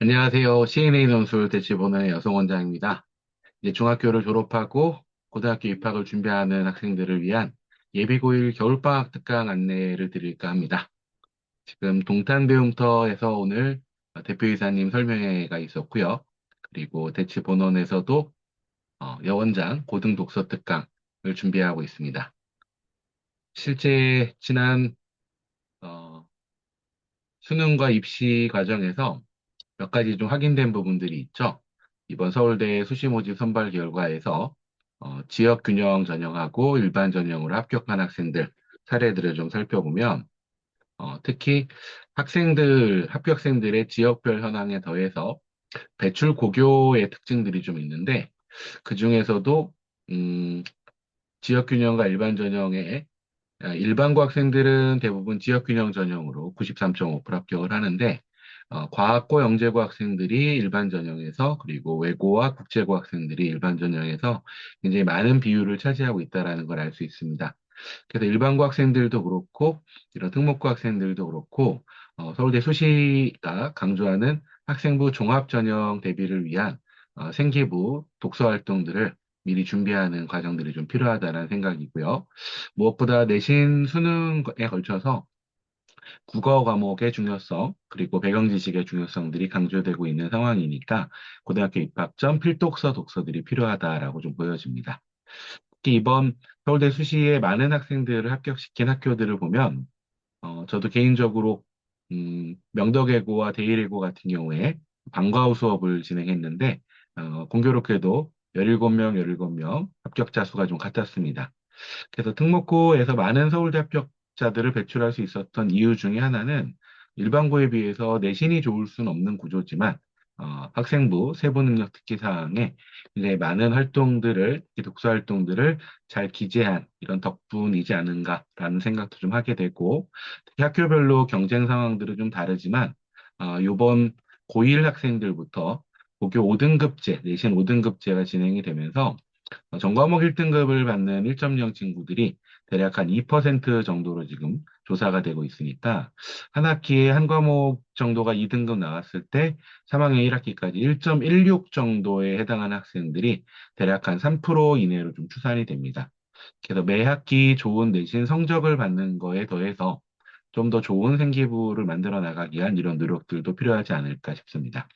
안녕하세요. CNA 논술 대치본원의 여성원장입니다. 이제 중학교를 졸업하고 고등학교 입학을 준비하는 학생들을 위한 예비고일 겨울방학 특강 안내를 드릴까 합니다. 지금 동탄배움터에서 오늘 대표이사님 설명회가 있었고요. 그리고 대치본원에서도 어, 여원장 고등독서 특강을 준비하고 있습니다. 실제 지난 어, 수능과 입시 과정에서 몇 가지 좀 확인된 부분들이 있죠. 이번 서울대 수시 모집 선발 결과에서 어, 지역 균형 전형하고 일반 전형으로 합격한 학생들 사례들을 좀 살펴보면 어, 특히 학생들, 합격생들의 지역별 현황에 더해서 배출 고교의 특징들이 좀 있는데 그 중에서도 음, 지역 균형과 일반 전형의 아, 일반고 학생들은 대부분 지역 균형 전형으로 93.5% 합격을 하는데 어, 과학고 영재고 학생들이 일반 전형에서 그리고 외고와 국제고 학생들이 일반 전형에서 굉장히 많은 비율을 차지하고 있다는 걸 알 수 있습니다. 그래서 일반고 학생들도 그렇고 이런 특목고 학생들도 그렇고 어, 서울대 수시가 강조하는 학생부 종합 전형 대비를 위한 어, 생기부 독서 활동들을 미리 준비하는 과정들이 좀 필요하다는 생각이고요. 무엇보다 내신 수능에 걸쳐서 국어 과목의 중요성, 그리고 배경 지식의 중요성들이 강조되고 있는 상황이니까 고등학교 입학 전 필독서 독서들이 필요하다라고 좀 보여집니다. 특히 이번 서울대 수시에 많은 학생들을 합격시킨 학교들을 보면 어, 저도 개인적으로 음, 명덕예고와 대일예고 같은 경우에 방과 후 수업을 진행했는데 어, 공교롭게도 17명, 17명 합격자 수가 좀 같았습니다. 그래서 특목고에서 많은 서울대 합격 자들을 배출할 수 있었던 이유 중에 하나는 일반고에 비해서 내신이 좋을 수는 없는 구조지만 어, 학생부 세부 능력 특기 사항에 굉장히 많은 활동들을 독서 활동들을 잘 기재한 이런 덕분이지 않은가라는 생각도 좀 하게 되고 학교별로 경쟁 상황들은 좀 다르지만 어, 이번 고1 학생들부터 고교 5등급제 내신 5등급제가 진행이 되면서 어, 전과목 1등급을 받는 1.0 친구들이 대략 한 2% 정도로 지금 조사가 되고 있으니까 한 학기에 한 과목 정도가 2등급 나왔을 때 3학년 1학기까지 1.16 정도에 해당하는 학생들이 대략 한 3% 이내로 좀 추산이 됩니다. 그래서 매 학기 좋은 내신 성적을 받는 거에 더해서 좀 더 좋은 생기부를 만들어 나가기 위한 이런 노력들도 필요하지 않을까 싶습니다.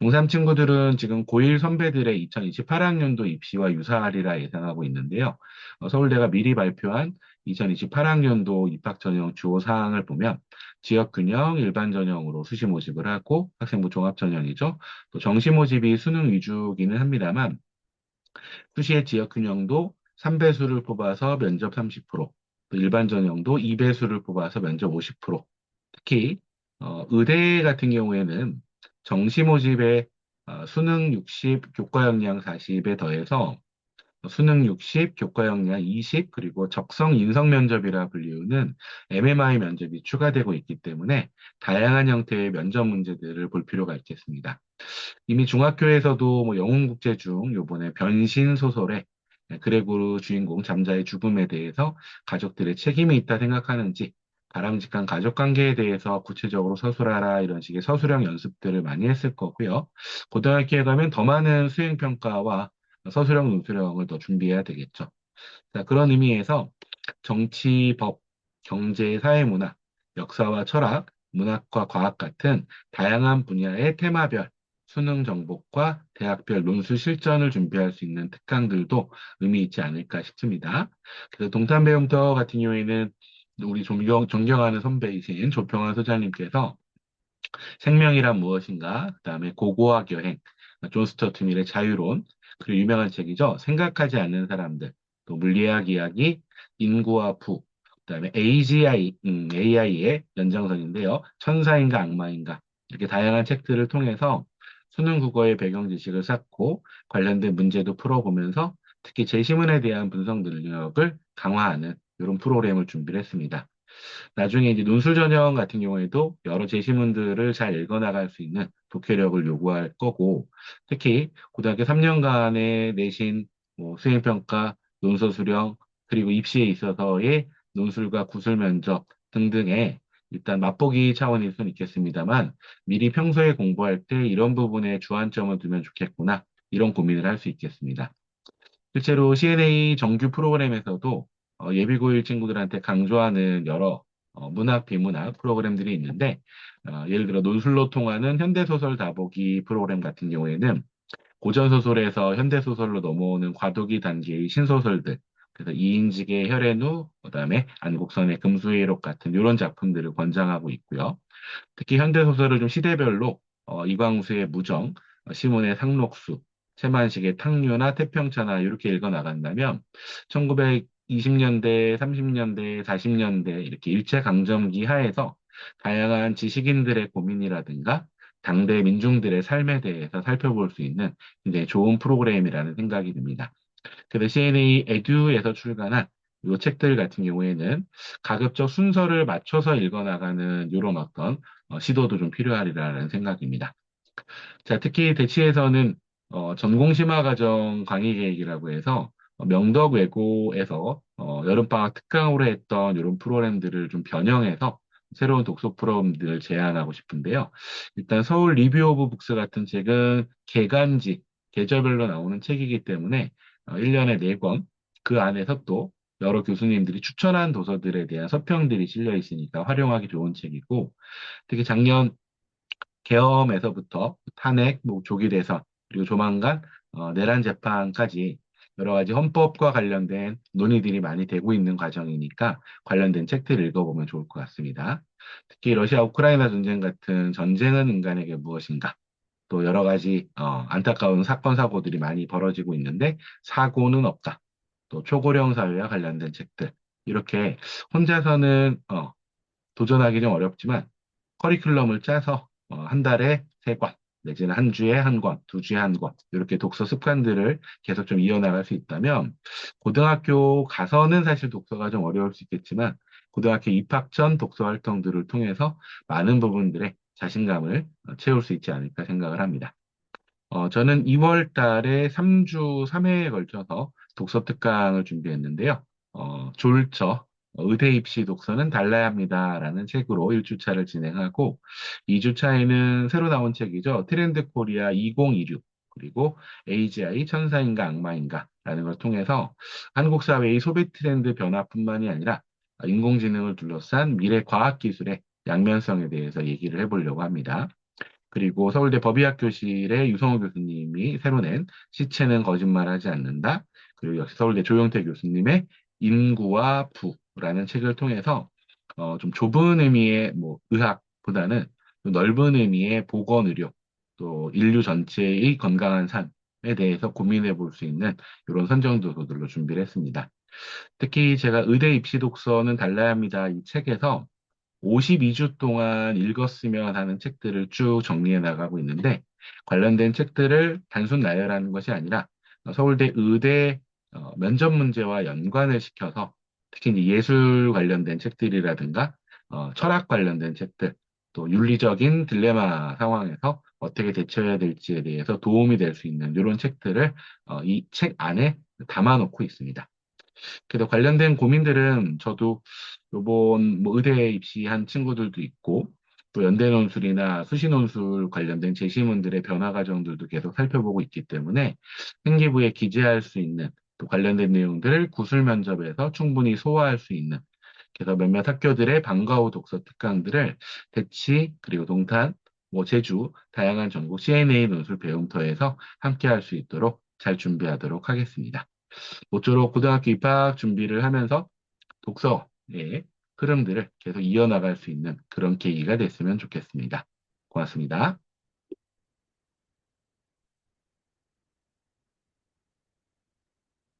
중3 친구들은 지금 고1 선배들의 2028학년도 입시와 유사하리라 예상하고 있는데요. 어, 서울대가 미리 발표한 2028학년도 입학 전형 주요 사항을 보면 지역 균형 일반 전형으로 수시 모집을 하고 학생부 종합 전형이죠. 또 정시 모집이 수능 위주기는 합니다만 수시의 지역 균형도 3배수를 뽑아서 면접 30%, 또 일반 전형도 2배수를 뽑아서 면접 50%. 특히 어, 의대 같은 경우에는 정시 모집에 어, 수능 60, 교과 역량 40에 더해서 수능 60, 교과 역량 20, 그리고 적성 인성 면접이라 불리우는 MMI 면접이 추가되고 있기 때문에 다양한 형태의 면접 문제들을 볼 필요가 있겠습니다. 이미 중학교에서도 뭐 영웅국제 중 요번에 변신 소설의 그레고르 주인공 잠자의 죽음에 대해서 가족들의 책임이 있다 생각하는지 바람직한 가족 관계에 대해서 구체적으로 서술하라 이런 식의 서술형 연습들을 많이 했을 거고요. 고등학교에 가면 더 많은 수행 평가와 서술형 논술형을 더 준비해야 되겠죠. 자, 그런 의미에서 정치, 법, 경제, 사회 문화, 역사와 철학, 문학과 과학 같은 다양한 분야의 테마별 수능 정복과 대학별 논술 실전을 준비할 수 있는 특강들도 의미 있지 않을까 싶습니다. 그래서 동탄배움터 같은 경우에는 우리 존경, 존경하는 선배이신 조평환 소장님께서 생명이란 무엇인가, 그 다음에 고고학 여행, 존 스튜어트 밀의 자유론, 그리고 유명한 책이죠. 생각하지 않는 사람들, 또 물리학 이야기, 인구와 부, 그 다음에 AGI, 음, AI의 연장선인데요. 천사인가 악마인가, 이렇게 다양한 책들을 통해서 수능 국어의 배경 지식을 쌓고 관련된 문제도 풀어보면서 특히 제시문에 대한 분석 능력을 강화하는 이런 프로그램을 준비를 했습니다. 나중에 이제 논술 전형 같은 경우에도 여러 제시문들을 잘 읽어나갈 수 있는 독해력을 요구할 거고, 특히 고등학교 3년간의 내신, 뭐 수행평가, 논서 수령, 그리고 입시에 있어서의 논술과 구술 면접 등등의 일단 맛보기 차원일 수는 있겠습니다만 미리 평소에 공부할 때 이런 부분에 주안점을 두면 좋겠구나 이런 고민을 할 수 있겠습니다. 실제로 CNA 정규 프로그램에서도 어, 예비고일 친구들한테 강조하는 여러 어, 문학, 비문학 프로그램들이 있는데 어, 예를 들어 논술로 통하는 현대소설 다보기 프로그램 같은 경우에는 고전소설에서 현대소설로 넘어오는 과도기 단계의 신소설들 그래서 이인직의 혈의누, 그다음에 안국선의 금수의록 같은 이런 작품들을 권장하고 있고요. 특히 현대소설을 좀 시대별로 어, 이광수의 무정, 어, 시몬의 상록수, 최만식의 탕류나 태평차나 이렇게 읽어 나간다면 1920년대, 30년대, 40년대 이렇게 일제강점기 하에서 다양한 지식인들의 고민이라든가 당대 민중들의 삶에 대해서 살펴볼 수 있는 굉장히 좋은 프로그램이라는 생각이 듭니다. 그래서 CNA 에듀에서 출간한 이 책들 같은 경우에는 가급적 순서를 맞춰서 읽어나가는 이런 어떤 어, 시도도 좀 필요하리라는 생각입니다. 자, 특히 대치에서는 어, 전공심화 과정 강의 계획이라고 해서 어, 명덕 외고에서 어, 여름방학 특강으로 했던 이런 프로그램들을 좀 변형해서 새로운 독서 프로그램들을 제안하고 싶은데요. 일단 서울 리뷰 오브 북스 같은 책은 개간지, 계절별로 나오는 책이기 때문에 1년에 어, 4권, 그 안에서 또 여러 교수님들이 추천한 도서들에 대한 서평들이 실려 있으니까 활용하기 좋은 책이고, 특히 작년 계엄에서부터 탄핵, 뭐 조기 대선, 그리고 조만간 어, 내란 재판까지 여러 가지 헌법과 관련된 논의들이 많이 되고 있는 과정이니까 관련된 책들을 읽어보면 좋을 것 같습니다. 특히 러시아 우크라이나 전쟁 같은 전쟁은 인간에게 무엇인가? 또 여러 가지 어, 안타까운 사건 사고들이 많이 벌어지고 있는데 사고는 없다. 또 초고령 사회와 관련된 책들 이렇게 혼자서는 어, 도전하기 좀 어렵지만 커리큘럼을 짜서 어, 한 달에 세 권, 내지는 한 주에 한 권, 두 주에 한 권, 이렇게 독서 습관들을 계속 좀 이어나갈 수 있다면, 고등학교 가서는 사실 독서가 좀 어려울 수 있겠지만, 고등학교 입학 전 독서 활동들을 통해서 많은 부분들의 자신감을 어, 채울 수 있지 않을까 생각을 합니다. 어, 저는 2월 달에 3주 3회에 걸쳐서 독서 특강을 준비했는데요. 어, 졸처 의대 입시 독서는 달라야 합니다라는 책으로 1주차를 진행하고 2주차에는 새로 나온 책이죠. 트렌드 코리아 2026 그리고 AGI 천사인가 악마인가 라는 걸 통해서 한국 사회의 소비 트렌드 변화뿐만이 아니라 인공지능을 둘러싼 미래 과학 기술의 양면성에 대해서 얘기를 해보려고 합니다. 그리고 서울대 법의학 교실의 유성호 교수님이 새로 낸 시체는 거짓말하지 않는다. 그리고 역시 서울대 조영태 교수님의 인구와 부 라는 책을 통해서 어, 좀 좁은 의미의 뭐 의학보다는 넓은 의미의 보건 의료 또 인류 전체의 건강한 삶에 대해서 고민해 볼 수 있는 이런 선정 도서들로 준비를 했습니다. 특히 제가 의대 입시 독서는 달라야 합니다. 이 책에서 52주 동안 읽었으면 하는 책들을 쭉 정리해 나가고 있는데 관련된 책들을 단순 나열하는 것이 아니라 서울대 의대 어, 면접 문제와 연관을 시켜서 특히 이제 예술 관련된 책들이라든가 어, 철학 관련된 책들 또 윤리적인 딜레마 상황에서 어떻게 대처해야 될지에 대해서 도움이 될 수 있는 이런 책들을 어, 이 책 안에 담아놓고 있습니다. 그래서 관련된 고민들은 저도 요번 뭐 의대 입시한 친구들도 있고 또 연대 논술이나 수시 논술 관련된 제시문들의 변화 과정들도 계속 살펴보고 있기 때문에 생기부에 기재할 수 있는 또 관련된 내용들을 구술 면접에서 충분히 소화할 수 있는 그래서 몇몇 학교들의 방과 후 독서 특강들을 대치 그리고 동탄 뭐 제주 다양한 전국 CNA 논술 배움터에서 함께 할 수 있도록 잘 준비하도록 하겠습니다. 모쪼록 고등학교 입학 준비를 하면서 독서의 흐름들을 계속 이어나갈 수 있는 그런 계기가 됐으면 좋겠습니다. 고맙습니다.